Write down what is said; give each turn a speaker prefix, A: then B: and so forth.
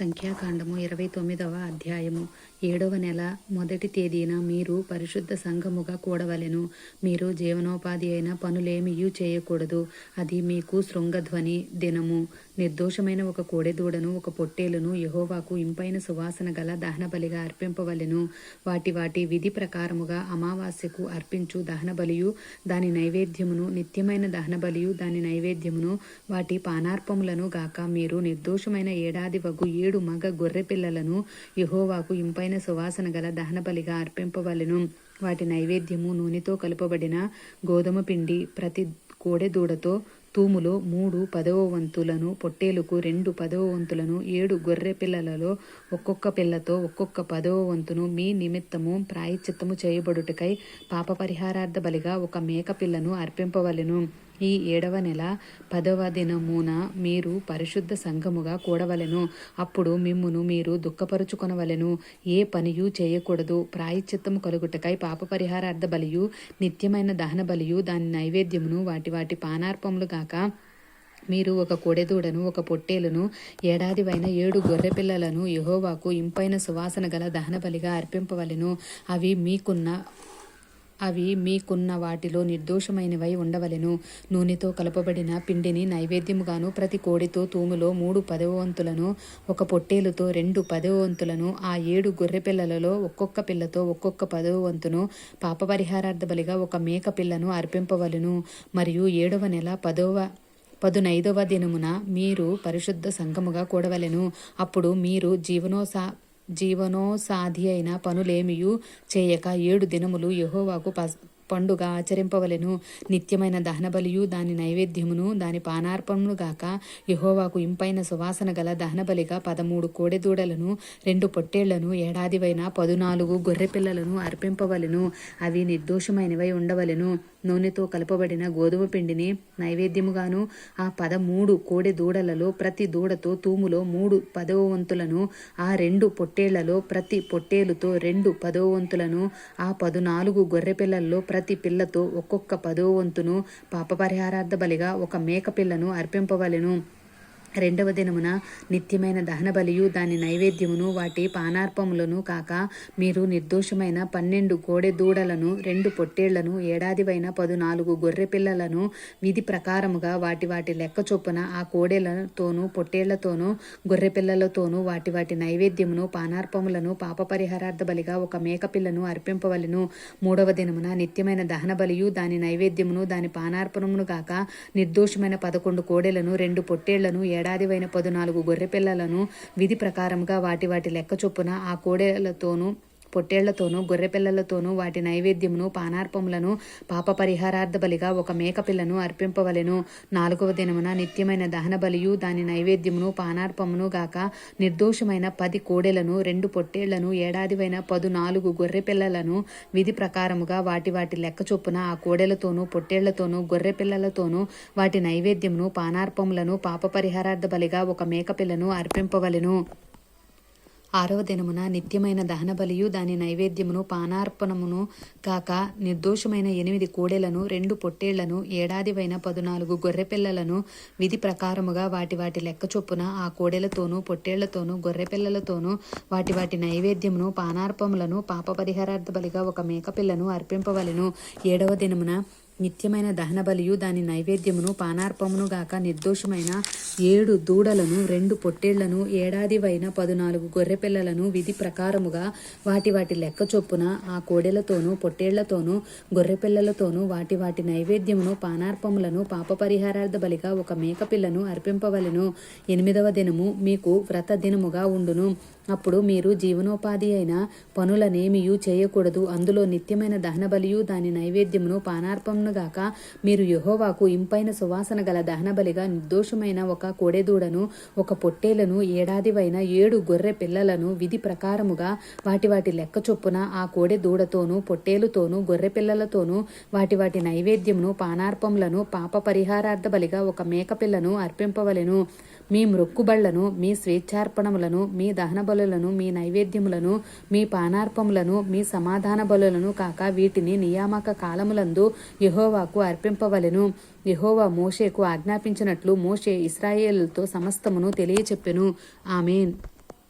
A: సంఖ్యాకాండము ఇరవై తొమ్మిదవ అధ్యాయము. ఏడవ నెల మొదటి తేదీన మీరు పరిశుద్ధ సంఘముగా కూడవలెను. మీరు జీవనోపాధి అయిన పనులేమియూ చేయకూడదు. అది మీకు శృంగధ్వని దినము. నిర్దోషమైన ఒక కోడెదూడను ఒక పొట్టేలును యహోవాకు ఇంపైన సువాసన గల దహనబలిగా అర్పింపవలెను. వాటి వాటి విధి ప్రకారముగా అమావాస్యకు అర్పించు దహనబలియు దాని నైవేద్యమును నిత్యమైన దహనబలియు దాని నైవేద్యమును వాటి పానార్పములను గాక మీరు నిర్దోషమైన ఏడాది వగు ఏడు మగ గొర్రె పిల్లలను యహోవాకు ఇంపైన సువాసన గల దహనబలిగా అర్పింపవలెను. వాటి నైవేద్యము నూనెతో కలుపబడిన గోధుమ పిండి ప్రతి కోడెదూడతో తూములో మూడు పదవ వంతులను పొట్టేలుకు రెండు పదవ వంతులను ఏడు గొర్రె పిల్లలలో ఒక్కొక్క పిల్లతో ఒక్కొక్క పదవ వంతును మీ నిమిత్తము ప్రాయశ్చిత్తము చేయబడుటకై పాప పరిహారార్థ బలిగా ఒక మేక పిల్లను అర్పింపవలెను. ఈ ఏడవ నెల పదవ దినమున మీరు పరిశుద్ధ సంఘముగా కూడవలెను. అప్పుడు మిమ్మును మీరు దుఃఖపరుచుకొనవలెను. ఏ పనియు చేయకూడదు. ప్రాయశ్చిత్తము కలుగుటకై పాప పరిహారార్థ బలియు నిత్యమైన దహన బలియు దాని నైవేద్యమును వాటి వాటి పానార్పములు గాక మీరు ఒక కొడెదూడను ఒక పొట్టేలును ఏడాదివైన ఏడు గొర్రె పిల్లలను యహోవాకు ఇంపైన సువాసన గల దహన బలిగా అర్పింపవలెను. అవి మీకున్న అవి మీకున్న వాటిలో నిర్దోషమైనవై ఉండవలెను. నూనెతో కలపబడిన పిండిని నైవేద్యముగాను ప్రతి కోడితో తూములో మూడు పదవ వంతులను ఒక పొట్టేలుతో రెండు పదవ వంతులను ఆ ఏడు గొర్రె పిల్లలలో ఒక్కొక్క పిల్లతో ఒక్కొక్క పదవంతును పాపపరిహారార్థ పాప బలిగా ఒక మేక పిల్లను అర్పింపవలెను. మరియు ఏడవ నెల పదవ పదునైదవ దినమున మీరు పరిశుద్ధ సంఘముగా కూడవలెను. అప్పుడు మీరు జీవనోసా జీవనోసాధి అయిన పనులేమియూ చేయక ఏడు దినములు యహోవాకు ప పండుగ ఆచరింపవలెను. నిత్యమైన దహనబలియు దాని నైవేద్యమును దాని పానార్పణను గాక యహోవాకు ఇంపైన సువాసన గల దహనబలిగా పదమూడు కోడెదూడలను రెండు పొట్టేళ్ళను ఏడాదివైన పదునాలుగు గొర్రె పిల్లలను అర్పింపవలెను. అవి నిర్దోషమైనవై ఉండవలెను. నూనెతో కలపబడిన గోధుమ పిండిని నైవేద్యముగాను ఆ పదమూడు కోడె దూడలలో ప్రతి దూడతో తూములో మూడు పదవ వంతులను ఆ రెండు పొట్టేళ్ళలో ప్రతి పొట్టేలుతో రెండు పదవ వంతులను ఆ పదునాలుగు గొర్రె పిల్లల్లో ప్రతి పిల్లతో ఒక్కొక్క పదో వంతును పాప పరిహారార్థ బలిగా ఒక మేక పిల్లను అర్పింపవలెను. రెండవ దినమున నిత్యమైన దహన బలియు దాని నైవేద్యమును వాటి పానార్పములను కాక మీరు నిర్దోషమైన పన్నెండు కోడె దూడలను రెండు పొట్టేళ్ళను ఏడాదివైన పదునాలుగు గొర్రె పిల్లలను విధి ప్రకారముగా వాటి వాటి లెక్క చొప్పున ఆ కోడెలతోనూ పొట్టేళ్ళతోనూ గొర్రె పిల్లలతోనూ వాటి వాటి నైవేద్యమును పానార్పములను పాప పరిహారార్థ బలిగా ఒక మేకపిల్లను అర్పింపవలను. మూడవ దినమున నిత్యమైన దహన బలియు దాని నైవేద్యమును దాని పానార్పణమును కాక నిర్దోషమైన పదకొండు కోడెలను రెండు పొట్టేళ్ళను ఏడాదివైన పదునాలుగు గొర్రె పిల్లలను విధి ప్రకారంగా వాటి వాటి లెక్క చొప్పున ఆ కోడేలతోనూ పొట్టేళ్ళతోనూ గొర్రెపిల్లలతోనూ వాటి నైవేద్యమును పానార్పములను పాప పరిహారార్థ బలిగా ఒక మేకపిల్లను అర్పింపవలెను. నాలుగవ దినమున నిత్యమైన దహన బలియు దాని నైవేద్యమును పానార్పమును గాక నిర్దోషమైన పది కోడెలను రెండు పొట్టేళ్ళను ఏడాదివైన పదు నాలుగు గొర్రె పిల్లలను విధి ప్రకారముగా వాటి వాటి లెక్క చొప్పున ఆ కోడెలతోనూ పొట్టేళ్ళతోనూ గొర్రె పిల్లలతోనూ వాటి నైవేద్యమును పానార్పములను పాప పరిహారార్థ బలిగా ఒక మేకపిల్లను అర్పింపవలెను. ఆరవ దినమున నిత్యమైన దహన బలియు దాని నైవేద్యమును పానార్పణమును కాక నిర్దోషమైన ఎనిమిది కోడెలను రెండు పొట్టేళ్ళను ఏడాదివైన పదునాలుగు గొర్రెపిల్లలను విధి ప్రకారముగా వాటి వాటి లెక్క చొప్పున ఆ కోడెలతోనూ పొట్టేళ్ళతోనూ గొర్రెపిల్లలతోనూ వాటి వాటి నైవేద్యమును పానార్పములను పాప పరిహారార్థ బలిగా ఒక మేకపిల్లను అర్పింపవలెను. ఏడవ దినమున నిత్యమైన దహన బలియు దాని నైవేద్యమును పానార్పమును గాక నిర్దోషమైన ఏడు దూడలను రెండు పొట్టేళ్ళను ఏడాదివైన పదునాలుగు గొర్రెపిల్లలను విధి ప్రకారముగా వాటి వాటి లెక్క చొప్పున ఆ కోడెలతోనూ పొట్టేళ్ళతోనూ గొర్రెపిల్లలతోనూ వాటి వాటి నైవేద్యమును పానార్పములను పాపపరిహారార్థ బలిగా ఒక మేకపిల్లను అర్పింపవలెను. ఎనిమిదవ దినము మీకు వ్రత దినముగా ఉండును. అప్పుడు మీరు జీవనోపాధి అయిన పనులనేమియూ చేయకూడదు. అందులో నిత్యమైన దహన బలియు దాని నైవేద్యమును పానార్పమును గాక మీరు యహోవాకు ఇంపైన సువాసన గల దహన బలిగా నిర్దోషమైన ఒక కోడెదూడను ఒక పొట్టేలను ఏడాదివైన ఏడు గొర్రె పిల్లలను విధి ప్రకారముగా వాటి వాటి లెక్క చొప్పున ఆ కోడె దూడతోనూ పొట్టేలుతోనూ గొర్రె పిల్లలతోనూ వాటి వాటి నైవేద్యమును పానార్పములను పాప పరిహారార్థ బలిగా ఒక మేకపిల్లను అర్పింపవలెను. మీ మృక్కుబళ్ళను మీ స్వేచ్ఛార్పణములను మీ దహన బలులను మీ నైవేద్యములను మీ పానార్పములను మీ సమాధాన బలులను కాక వీటిని నియామక కాలములందు యహోవాకు అర్పింపవలెను. యహోవా మోషేకు ఆజ్ఞాపించినట్లు మోషే ఇస్రాయేల్తో సమస్తమును తెలియచెప్పెను. ఆమెన్.